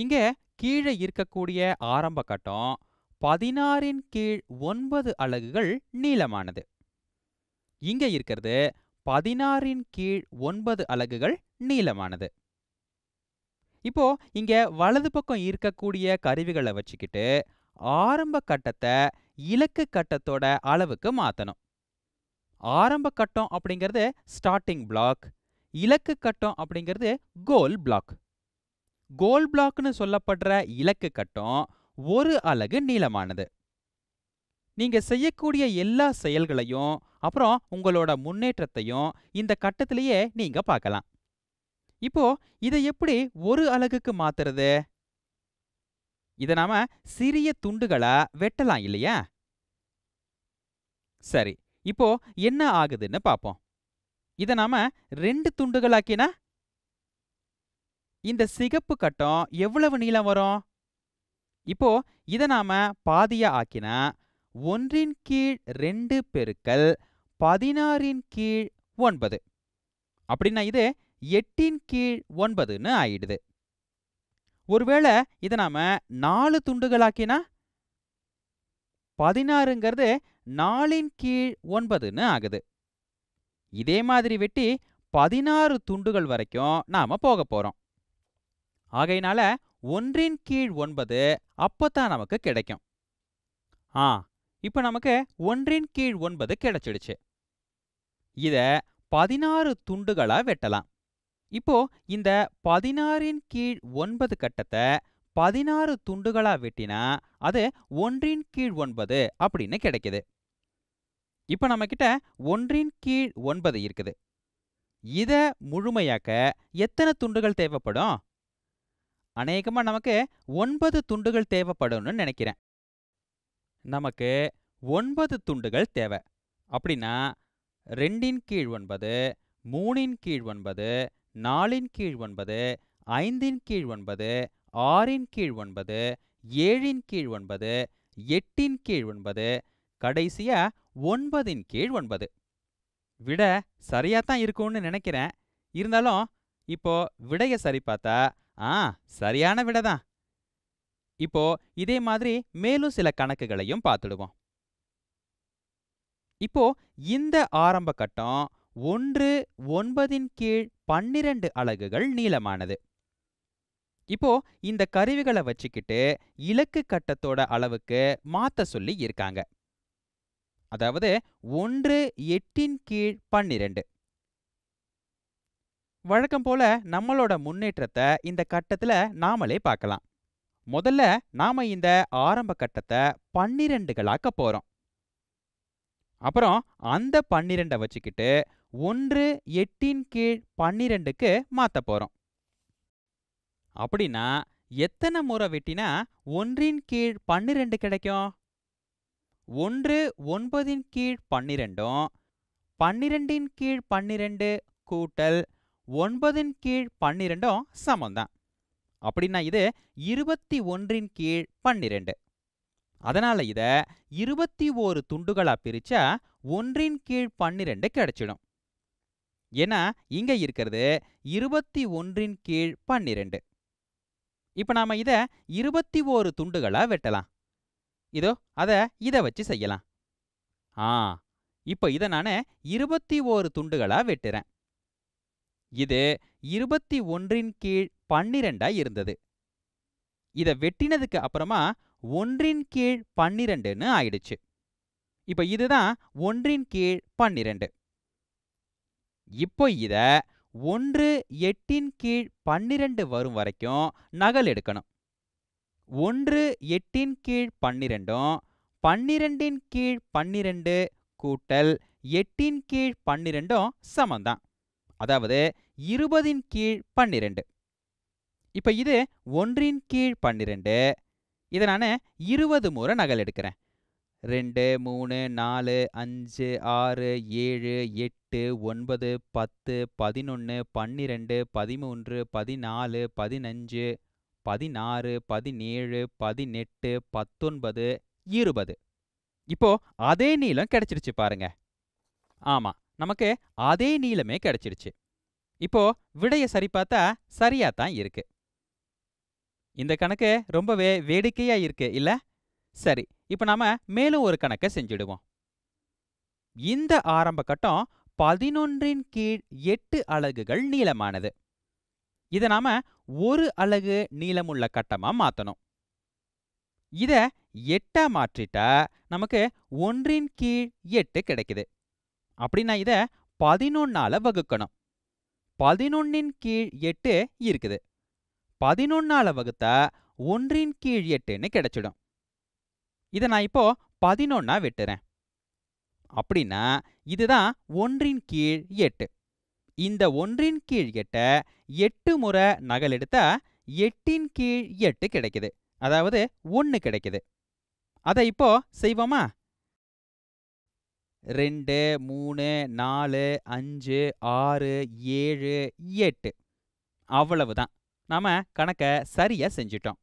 இங்க கீழே இருக்கக்கூடிய ஆரம்ப கட்டம் பதினாறின் கீழ் ஒன்பது அலகுகள் நீளமானது. இங்க இருக்கிறது பதினாறின் கீழ் ஒன்பது அலகுகள் நீளமானது. இப்போ இங்க வலது பக்கம் இருக்கக்கூடிய கருவிகளை வச்சுக்கிட்டு ஆரம்ப கட்டத்தை இலக்கு கட்டத்தோட அளவுக்கு மாத்தணும். ஆரம்ப கட்டம் அப்படிங்கிறது ஸ்டார்டிங் பிளாக் இலக்கு கட்டம் அப்படிங்கிறது கோல் பிளாக் கோல் பிளாக்னு சொல்லப்படுற இலக்கு கட்டம் ஒரு அலகு நீளமானது. நீங்க செய்யக்கூடிய எல்லா செயல்களையும் அப்புறம் உங்களோட முன்னேற்றத்தையும் இந்த கட்டத்திலேயே நீங்க பார்க்கலாம். இப்போ இதை எப்படி ஒரு அலகுக்கு மாத்துறது? இதை நாம சிறிய துண்டுகளா வெட்டலாம் இல்லையா? சரி இப்போ என்ன ஆகுதுன்னு பார்ப்போம். இதை நாம ரெண்டு துண்டுகளாக்கினா இந்த சிகப்பு கட்டம் எவ்வளவு நீளம் வரும்? இப்போ இதை நாம பாதியா ஆக்கினா ஒன்றின் கீழ் ரெண்டு பெருக்கல் பதினாறின் கீழ் ஒன்பது. அப்படின்னா இது எட்டின் கீழ் ஒன்பதுன்னு ஆயிடுது. ஒருவேளை இதை நாம நாலு துண்டுகளாக்கினா பதினாறுங்கிறது நாலின் கீழ் ஒன்பதுன்னு ஆகுது. இதே மாதிரி வெட்டி பதினாறு துண்டுகள் வரைக்கும் நாம போக போறோம். ஆகையினால ஒன்றின் கீழ் ஒன்பது அப்பதான் நமக்கு கிடைக்கும். ஆ இப்போ நமக்கு ஒன்றின் கீழ் ஒன்பது கிடைச்சிடுச்சு. இத பதினாறு துண்டுகளா வெட்டலாம். இப்போ இந்த பதினாறின் கீழ் ஒன்பது கட்டத்தை பதினாறு துண்டுகளா வெட்டினா அது ஒன்றின் கீழ் ஒன்பது அப்படின்னு கிடைக்குது. இப்போ நம்ம கிட்ட ஒன்றின் கீழ் ஒன்பது இருக்குது. இத முழுமையாக்க எத்தனை துண்டுகள் தேவைப்படும்? அநேகமா நமக்கு ஒன்பது துண்டுகள் தேவைப்படும்னு நினைக்கிறேன். நமக்கு ஒன்பது துண்டுகள் தேவை. அப்படின்னா ரெண்டின் கீழ் ஒன்பது மூணின் கீழ் ஒன்பது நாலின் கீழ் ஒன்பது ஐந்தின் கீழ் ஒன்பது ஆறின் கீழ் ஒன்பது ஏழின் கீழ் ஒன்பது எட்டின் கீழ் ஒன்பது கடைசியா ஒன்பதின் கீழ் ஒன்பது. விட சரியா தான் இருக்கும்னு நினைக்கிறேன். இருந்தாலும் இப்போ விடைய சரி பார்த்தா ஆ சரியான விடை தான். இப்போ இதே மாதிரி மேலும் சில கணக்குகளையும் பார்த்துடுவோம். இப்போ இந்த ஆரம்ப கட்டம் ஒன்று ஒன்பதின் கீழ் பன்னிரண்டு அலகுகள் நீளமானது. இப்போ இந்த கருவிகளை வச்சுக்கிட்டு இலக்கு கட்டத்தோட அளவுக்கு மாத்த சொல்லி இருக்காங்க. அதாவது ஒன்று எட்டின் கீழ் பன்னிரண்டு. வழக்கம் போல நம்மளோட முன்னேற்றத்தை இந்த கட்டத்துல நாமளே பார்க்கலாம். முதல்ல நாம இந்த ஆரம்ப கட்டத்தை பன்னிரெண்டுகளாக்க போறோம். அப்புறம் அந்த பன்னிரெண்டை வச்சுக்கிட்டு ஒன்று எட்டின் கீழ் பன்னிரெண்டுக்கு மாற்ற போறோம். அப்படின்னா எத்தனை முறை வெட்டினா ஒன்றின் கீழ் பன்னிரெண்டு கிடைக்கும்? ஒன்று ஒன்பதின் கீழ் பன்னிரெண்டும் பன்னிரெண்டின் கீழ் பன்னிரெண்டு கூட்டல் ஒன்பதின் கீழ் பன்னிரெண்டும் சமம்தான். அப்படின்னா இது இருபத்தி ஒன்றின் கீழ் பன்னிரெண்டு. அதனால இத இருபத்தி ஓரு துண்டுகளா பிரிச்சா ஒன்றின் கீழ் பன்னிரெண்டு கிடைச்சிடும். ஏன்னா இங்க இருக்கிறது இருபத்தி ஒன்றின் கீழ் பன்னிரெண்டு. இப்ப நாம இத இருபத்தி ஓரு துண்டுகளா வெட்டலாம். இதோ அத இத வச்சு செய்யலாம். ஆ இப்ப இத நான் இருபத்தி ஓரு துண்டுகளா வெட்டுறேன். இது இருபத்தி ஒன்றின் கீழ் பன்னிரெண்டா இருந்தது. இத வெட்டினதுக்கு அப்புறமா ஒன்றின் கீழ் பன்னிரெண்டுன்னு ஆயிடுச்சு. இப்ப இதுதான் ஒன்றின் கீழ் பன்னிரெண்டு. இப்போ இத ஒன்று எட்டின் கீழ் பன்னிரெண்டு வரும் வரைக்கும் நகல் எடுக்கணும். ஒன்று எட்டின் கீழ் பன்னிரெண்டும் பன்னிரெண்டின் கீழ் பன்னிரெண்டு கூட்டல் எட்டின் கீழ் பன்னிரெண்டும் சமம்தான். அதாவது இருபதின் கீழ் பன்னிரெண்டு. இப்ப இது ஒன்றின் கீழ் பன்னிரெண்டு. இதை நான் இருபது முறை நகல் எடுக்கிறேன். ரெண்டு மூணு நாலு அஞ்சு ஆறு ஏழு எட்டு ஒன்பது பத்து பதினொன்று பன்னிரெண்டு பதிமூன்று பதினாலு பதினஞ்சு பதினாறு பதினேழு பதினெட்டு பத்தொன்பது இருபது. இப்போ அதே நீளம் கிடைச்சிருச்சு பாருங்க. ஆமா. நமக்கு அதே நீளமே கிடைச்சிருச்சு. இப்போ விடைய சரி பார்த்தா சரியா தான் இருக்கு. இந்த கணக்கு ரொம்பவே வேடிக்கையா இருக்கு இல்ல? சரி இப்ப நாம மேலும் ஒரு கணக்கை செஞ்சிடுவோம். இந்த ஆரம்ப கட்டம் பதினொன்றின் கீழ் எட்டு அலகுகள் நீளமானது. இதை நாம ஒரு அலகு நீளமுள்ள கட்டமா மாத்தணும். இத எட்டா மாற்றிட்டா நமக்கு ஒன்றின் கீழ் எட்டு கிடைக்குது. அப்படின்னா இத பதினொன்னால வகுக்கணும். பதினொன்னின் கீழ் எட்டு இருக்குது. பதினொன்னால் வகுத்தா ஒன்றின் கீழ் எட்டுன்னு கிடைச்சிடும். இதை நான் இப்போ பதினொன்னா வெட்டுறேன். அப்படின்னா இதுதான் ஒன்றின் கீழ் எட்டு. இந்த ஒன்றின் கீழ் எட்டை எட்டு முறை நகலெடுத்தா எட்டின் கீழ் எட்டு கிடைக்குது. அதாவது ஒன்று கிடைக்குது. அதை இப்போ செய்வோமா? ரெண்டு மூணு நாலு அஞ்சு ஆறு ஏழு எட்டு. அவ்வளவுதான். நாம கணக்கை சரியா செஞ்சிட்டோம்.